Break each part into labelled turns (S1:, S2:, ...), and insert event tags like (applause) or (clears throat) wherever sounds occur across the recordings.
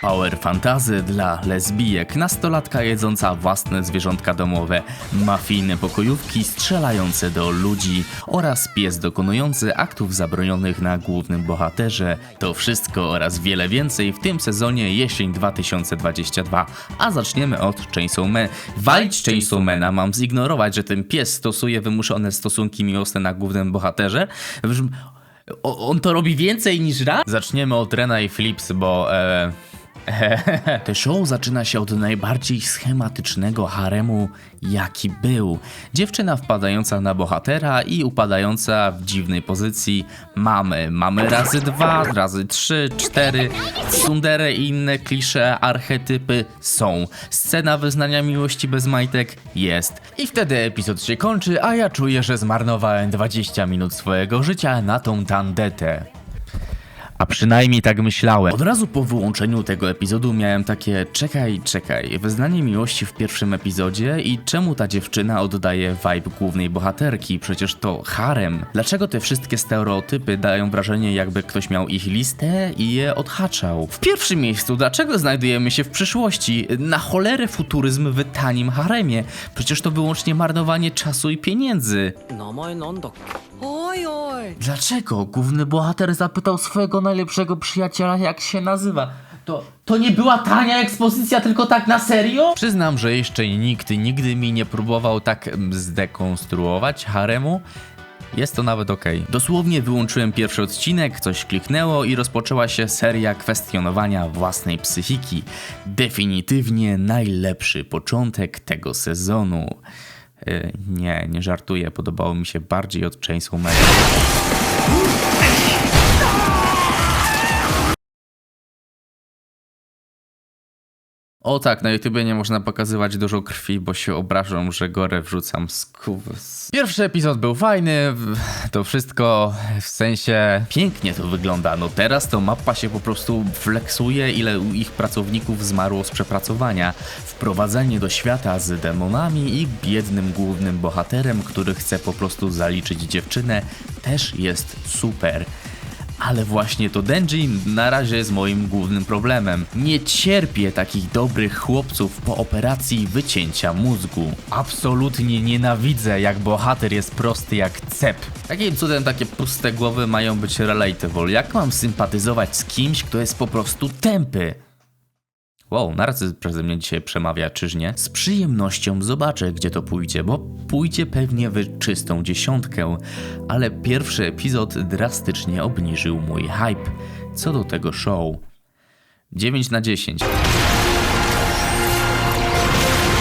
S1: Power fantazy dla lesbijek, nastolatka jedząca własne zwierzątka domowe, mafijne pokojówki strzelające do ludzi oraz pies dokonujący aktów zabronionych na głównym bohaterze. To wszystko oraz wiele więcej w tym sezonie jesień 2022. A zaczniemy od Chainsaw Man. Walić Chainsaw Mana mam zignorować, że ten pies stosuje wymuszone stosunki miłosne na głównym bohaterze. On to robi więcej niż raz? Zaczniemy od Rena i Flips, bo... E... (laughs) Te show zaczyna się od najbardziej schematycznego haremu, jaki był. Dziewczyna wpadająca na bohatera i upadająca w dziwnej pozycji. Mamy, mamy razy dwa, razy trzy, cztery. Tsundere i inne klisze, archetypy są. Scena wyznania miłości bez majtek jest. I wtedy epizod się kończy, a ja czuję, że zmarnowałem 20 minut swojego życia na tą tandetę. A przynajmniej tak myślałem. Od razu po wyłączeniu tego epizodu miałem takie czekaj, czekaj, wyznanie miłości w pierwszym epizodzie i czemu ta dziewczyna oddaje vibe głównej bohaterki, przecież to harem. Dlaczego te wszystkie stereotypy dają wrażenie jakby ktoś miał ich listę i je odhaczał? W pierwszym miejscu, dlaczego znajdujemy się w przyszłości? Na cholerę futuryzm w tanim haremie, przecież to wyłącznie marnowanie czasu i pieniędzy. Dlaczego główny bohater zapytał swojego najlepszego przyjaciela, jak się nazywa? To, to nie była tania ekspozycja, tylko tak na serio? Przyznam, że jeszcze nikt nigdy mi nie próbował tak zdekonstruować haremu. Jest to nawet ok. Dosłownie wyłączyłem pierwszy odcinek, coś kliknęło i rozpoczęła się seria kwestionowania własnej psychiki. Definitywnie najlepszy początek tego sezonu. Yy, nie, nie żartuję, podobało mi się bardziej od Chainsaw Man. O tak, na YouTubie nie można pokazywać dużo krwi, bo się obrażą, że gorę wrzucam z. Pierwszy epizod był fajny, to wszystko w sensie pięknie to wygląda. No teraz to mapa się po prostu flexuje, ile ich pracowników zmarło z przepracowania. Wprowadzenie do świata z demonami i biednym głównym bohaterem, który chce po prostu zaliczyć dziewczynę, też jest super. Ale właśnie to Denji na razie jest moim głównym problemem. Nie cierpię takich dobrych chłopców po operacji wycięcia mózgu. Absolutnie nienawidzę, jak bohater jest prosty jak cep. Jakim cudem takie puste głowy mają być relatable? Jak mam sympatyzować z kimś, kto jest po prostu tępy? Wow, narcyz przeze mnie dzisiaj przemawia, czyż nie? Z przyjemnością zobaczę, gdzie to pójdzie, bo pójdzie pewnie w czystą dziesiątkę, ale pierwszy epizod drastycznie obniżył mój hype. Co do tego show. 9 na 10.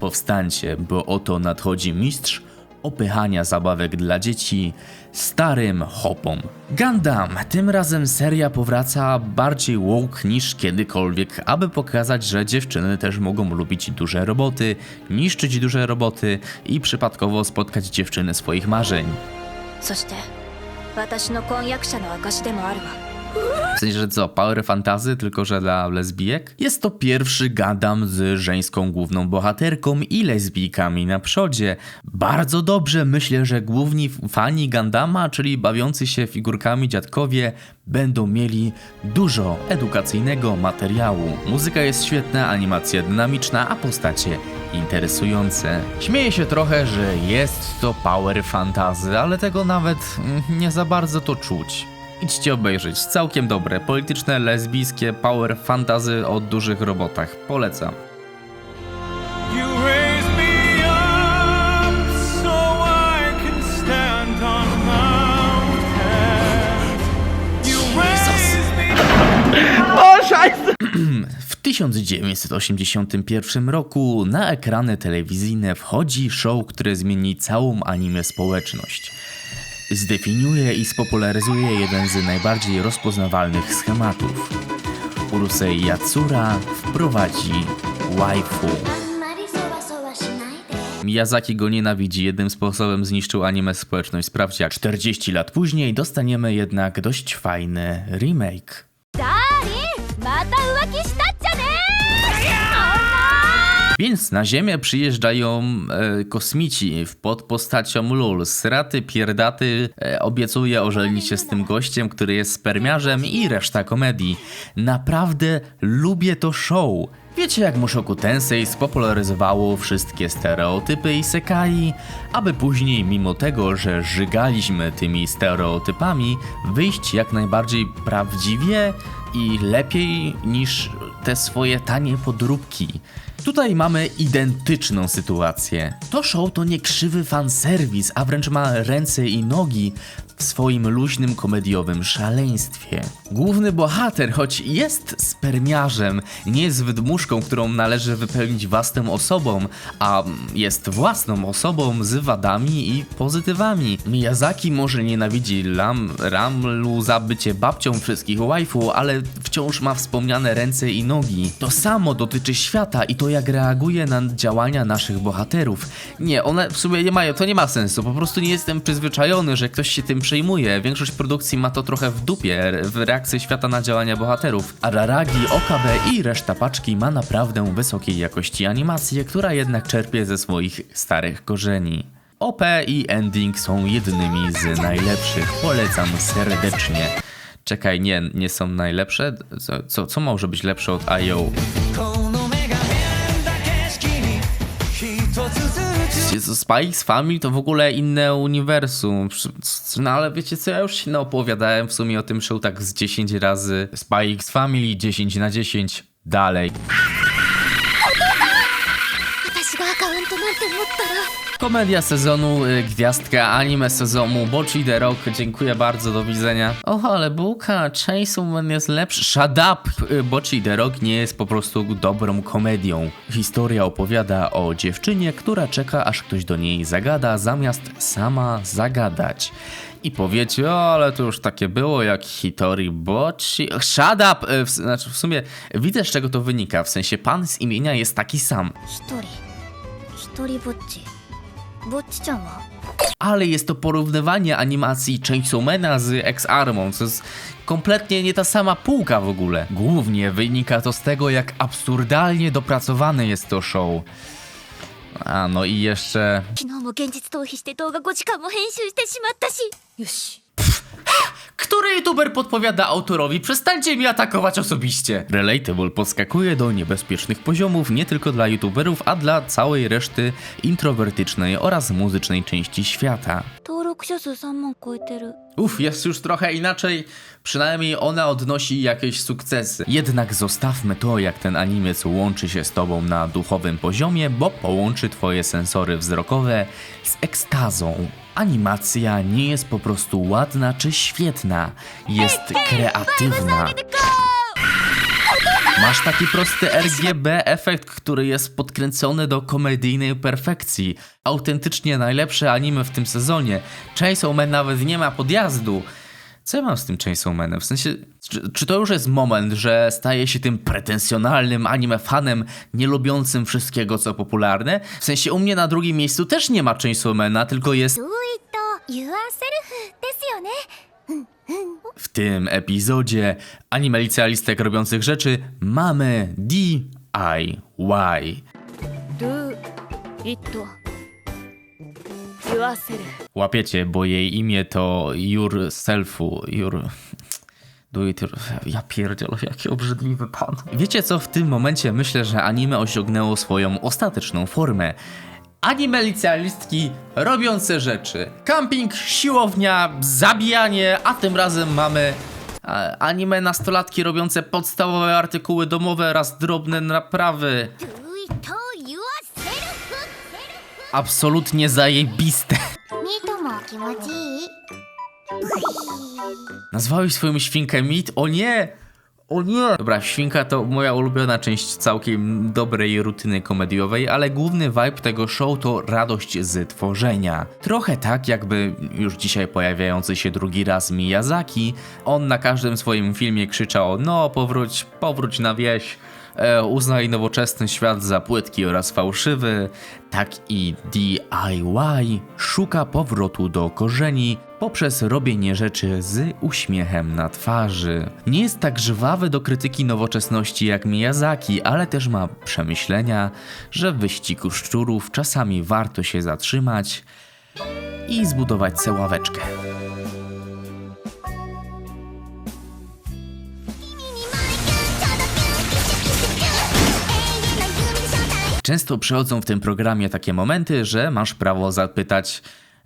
S1: Powstańcie, bo oto nadchodzi mistrz opychania zabawek dla dzieci starym hopom. Gundam, tym razem seria powraca bardziej woke niż kiedykolwiek, aby pokazać, że dziewczyny też mogą lubić duże roboty, niszczyć duże roboty i przypadkowo spotkać dziewczyny swoich marzeń.
S2: そして私の婚約者の証でもあるわ
S1: W sensie, że co, power fantazy, tylko że dla lesbijek? Jest to pierwszy Gundam z żeńską główną bohaterką i lesbijkami na przodzie. Bardzo dobrze, myślę, że główni fani Gundama, czyli bawiący się figurkami dziadkowie, będą mieli dużo edukacyjnego materiału. Muzyka jest świetna, animacja dynamiczna, a postacie interesujące. Śmieję się trochę, że jest to power fantazy, ale tego nawet mm, nie za bardzo to czuć. Idźcie obejrzeć, całkiem dobre, polityczne, lesbijskie, power fantazy o dużych robotach. Polecam. (clears throat) W 1981 roku na ekrany telewizyjne wchodzi show, które zmieni całą anime społeczność zdefiniuje i spopularyzuje jeden z najbardziej rozpoznawalnych schematów. Urusei Yatsura wprowadzi waifu. Miyazaki go nienawidzi, jednym sposobem zniszczył anime społeczność sprawdziak. 40 lat później dostaniemy jednak dość fajny remake. Więc na Ziemię przyjeżdżają e, kosmici pod postacią Lul. Sraty, pierdaty, e, obiecuje ożenić się z tym gościem, który jest spermiarzem i reszta komedii. Naprawdę lubię to show. Wiecie jak Mushoku Tensei spopularyzowało wszystkie stereotypy i sekai, aby później mimo tego, że żygaliśmy tymi stereotypami, wyjść jak najbardziej prawdziwie i lepiej niż te swoje tanie podróbki. Tutaj mamy identyczną sytuację. To show to nie krzywy fanserwis, a wręcz ma ręce i nogi w swoim luźnym komediowym szaleństwie. Główny bohater, choć jest spermiarzem, nie jest wydmuszką, którą należy wypełnić własną osobą, a jest własną osobą z wadami i pozytywami. Miyazaki może nienawidzi Lam, Ramlu za bycie babcią wszystkich waifu, ale wciąż ma wspomniane ręce i nogi. To samo dotyczy świata i to jak reaguje na działania naszych bohaterów. Nie, one w sumie nie mają, to nie ma sensu, po prostu nie jestem przyzwyczajony, że ktoś się tym przejmuje. Większość produkcji ma to trochę w dupie, w reakcji świata na działania bohaterów. Araragi, Okabe i reszta paczki ma naprawdę wysokiej jakości animację, która jednak czerpie ze swoich starych korzeni. OP i ending są jednymi z najlepszych, polecam serdecznie. Czekaj, nie, nie są najlepsze? Co, co, co może być lepsze od IO?
S3: ずつ
S1: Spikes Family to w ogóle inne uniwersum. No ale wiecie co, ja już się naopowiadałem w sumie o tym show tak z 10 razy. Spikes Family 10 na 10. Dalej. Komedia sezonu, y, gwiazdka anime sezonu, Bochi The Rock, dziękuję bardzo, do widzenia. Och, ale buka, Chainsaw Man jest lepszy. Shut up! Y, Bochi The Rock nie jest po prostu dobrą komedią. Historia opowiada o dziewczynie, która czeka, aż ktoś do niej zagada, zamiast sama zagadać i powiecie, o, ale to już takie było jak Hitori Bochi. Shut up! Y, w, znaczy, w sumie widzę z czego to wynika. W sensie pan z imienia jest taki sam.
S2: Hitori. Hitori Bochi ぼっちぼっちちゃんは
S1: ale jest to porównywanie animacji Chainsawmana z X-Armą, co jest kompletnie nie ta sama półka w ogóle. Głównie wynika to z tego, jak absurdalnie dopracowane jest to show. A, no i jeszcze...
S2: 昨日も現実逃避して動画5時間も編集してしまったしよし
S1: Który youtuber podpowiada autorowi przestańcie mi atakować osobiście? Relatable podskakuje do niebezpiecznych poziomów nie tylko dla youtuberów, a dla całej reszty introwertycznej oraz muzycznej części świata.
S2: 登録者数3万超えてる
S1: Uf, jest już trochę inaczej. Przynajmniej ona odnosi jakieś sukcesy. Jednak zostawmy to, jak ten animec łączy się z tobą na duchowym poziomie, bo połączy twoje sensory wzrokowe z ekstazą. Animacja nie jest po prostu ładna czy świetna, jest kreatywna. Masz taki prosty RGB efekt, który jest podkręcony do komedyjnej perfekcji. Autentycznie najlepsze anime w tym sezonie. Chainsaw Man nawet nie ma podjazdu. Co ja mam z tym Chainsaw Manem? W sensie, czy, czy to już jest moment, że staje się tym pretensjonalnym anime fanem, nie lubiącym wszystkiego, co popularne? W sensie, u mnie na drugim miejscu też nie ma Chainsaw Mana, tylko jest「
S4: Do it yourself」ですよね
S1: w tym epizodzie anime licealistek robiących rzeczy mamy DIY.
S2: ルイット yourself
S1: Łapiecie, bo jej imię to Yourselfu. Your... Do it your... Ja pierdzielę, jaki obrzydliwy pan. Wiecie co, w tym momencie myślę, że anime osiągnęło swoją ostateczną formę. animalicjalistki robiące rzeczy. Camping, siłownia, zabijanie, a tym razem mamy e, anime nastolatki robiące podstawowe artykuły domowe oraz drobne naprawy. Absolutnie zajebiste. Nazwałeś swoją świnkę Mit? O nie! O nie! Dobra, świnka to moja ulubiona część całkiem dobrej rutyny komediowej, ale główny vibe tego show to radość z tworzenia. Trochę tak, jakby już dzisiaj pojawiający się drugi raz Miyazaki, on na każdym swoim filmie krzyczał no powróć, powróć na wieś, e, uznaj nowoczesny świat za płytki oraz fałszywy, tak i DIY szuka powrotu do korzeni poprzez robienie rzeczy z uśmiechem na twarzy. Nie jest tak żwawy do krytyki nowoczesności jak Miyazaki, ale też ma przemyślenia, że w wyścigu szczurów czasami warto się zatrzymać i zbudować sobie ławeczkę. Często przychodzą w tym programie takie momenty, że masz prawo zapytać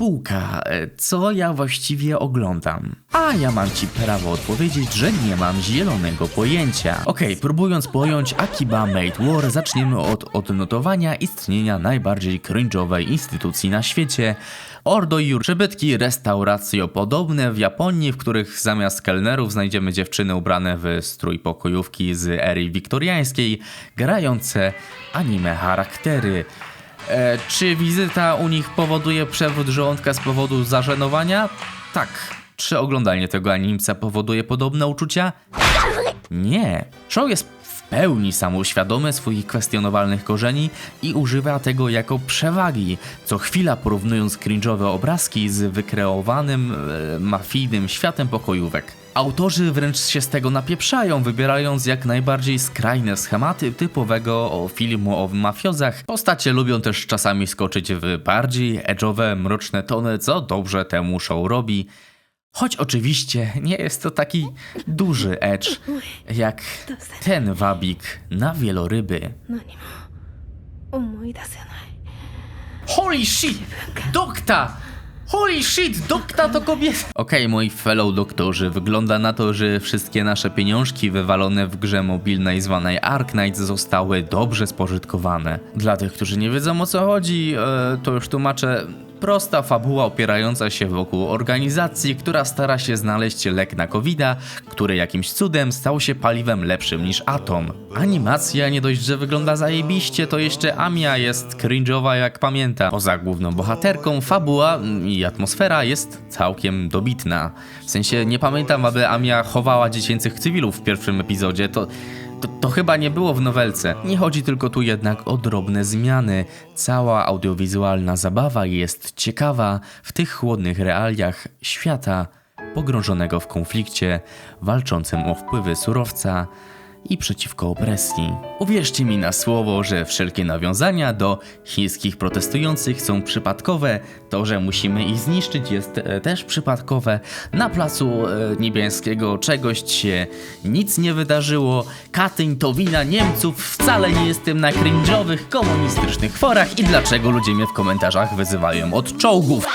S1: Bułka, e, co ja właściwie oglądam? A ja mam ci prawo odpowiedzieć, że nie mam zielonego pojęcia. Okej, próbując pojąć Akiba Made War, zaczniemy od odnotowania istnienia najbardziej cringe'owej instytucji na świecie. Ordo Jur, przybytki restauracjopodobne w Japonii, w których zamiast kelnerów znajdziemy dziewczyny ubrane w strój pokojówki z ery wiktoriańskiej, grające anime charaktery. E, czy wizyta u nich powoduje przewrót żołądka z powodu zażenowania? Tak. Czy oglądanie tego animca powoduje podobne uczucia? Nie. Show jest pełni samouświadomy swoich kwestionowalnych korzeni i używa tego jako przewagi, co chwila porównując cringe'owe obrazki z wykreowanym, e, mafijnym światem pokojówek. Autorzy wręcz się z tego napieprzają, wybierając jak najbardziej skrajne schematy typowego filmu o mafiozach. Postacie lubią też czasami skoczyć w bardziej edge'owe, mroczne tony, co dobrze temu show robi. Choć oczywiście nie jest to taki duży edge, jak ten wabik na wieloryby. Holy shit! Dokta! Holy shit! Dokta to kobieta! Okej, okay, moi fellow doktorzy, wygląda na to, że wszystkie nasze pieniążki wywalone w grze mobilnej zwanej Arknight zostały dobrze spożytkowane. Dla tych, którzy nie wiedzą o co chodzi, e, to już tłumaczę Prosta fabuła opierająca się wokół organizacji, która stara się znaleźć lek na covid który jakimś cudem stał się paliwem lepszym niż atom. Animacja nie dość, że wygląda zajebiście, to jeszcze Amia jest cringe'owa jak pamięta. Poza główną bohaterką, fabuła i atmosfera jest całkiem dobitna. W sensie nie pamiętam, aby Amia chowała dziecięcych cywilów w pierwszym epizodzie, to... To, to chyba nie było w nowelce. Nie chodzi tylko tu jednak o drobne zmiany. Cała audiowizualna zabawa jest ciekawa w tych chłodnych realiach świata pogrążonego w konflikcie, walczącym o wpływy surowca i przeciwko opresji. Uwierzcie mi na słowo, że wszelkie nawiązania do chińskich protestujących są przypadkowe. To, że musimy ich zniszczyć jest e, też przypadkowe. Na placu e, czegoś się nic nie wydarzyło. Katyń to wina Niemców. Wcale nie jestem na cringe'owych komunistycznych forach i dlaczego ludzie mnie w komentarzach wyzywają od czołgów.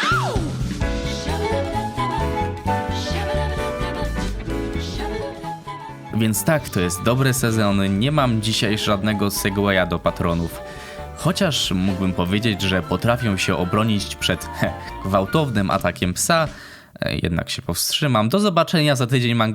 S1: Więc tak, to jest dobry sezon. Nie mam dzisiaj żadnego segwaya do patronów. Chociaż mógłbym powiedzieć, że potrafią się obronić przed heh, gwałtownym atakiem psa, e, jednak się powstrzymam. Do zobaczenia za tydzień, Mango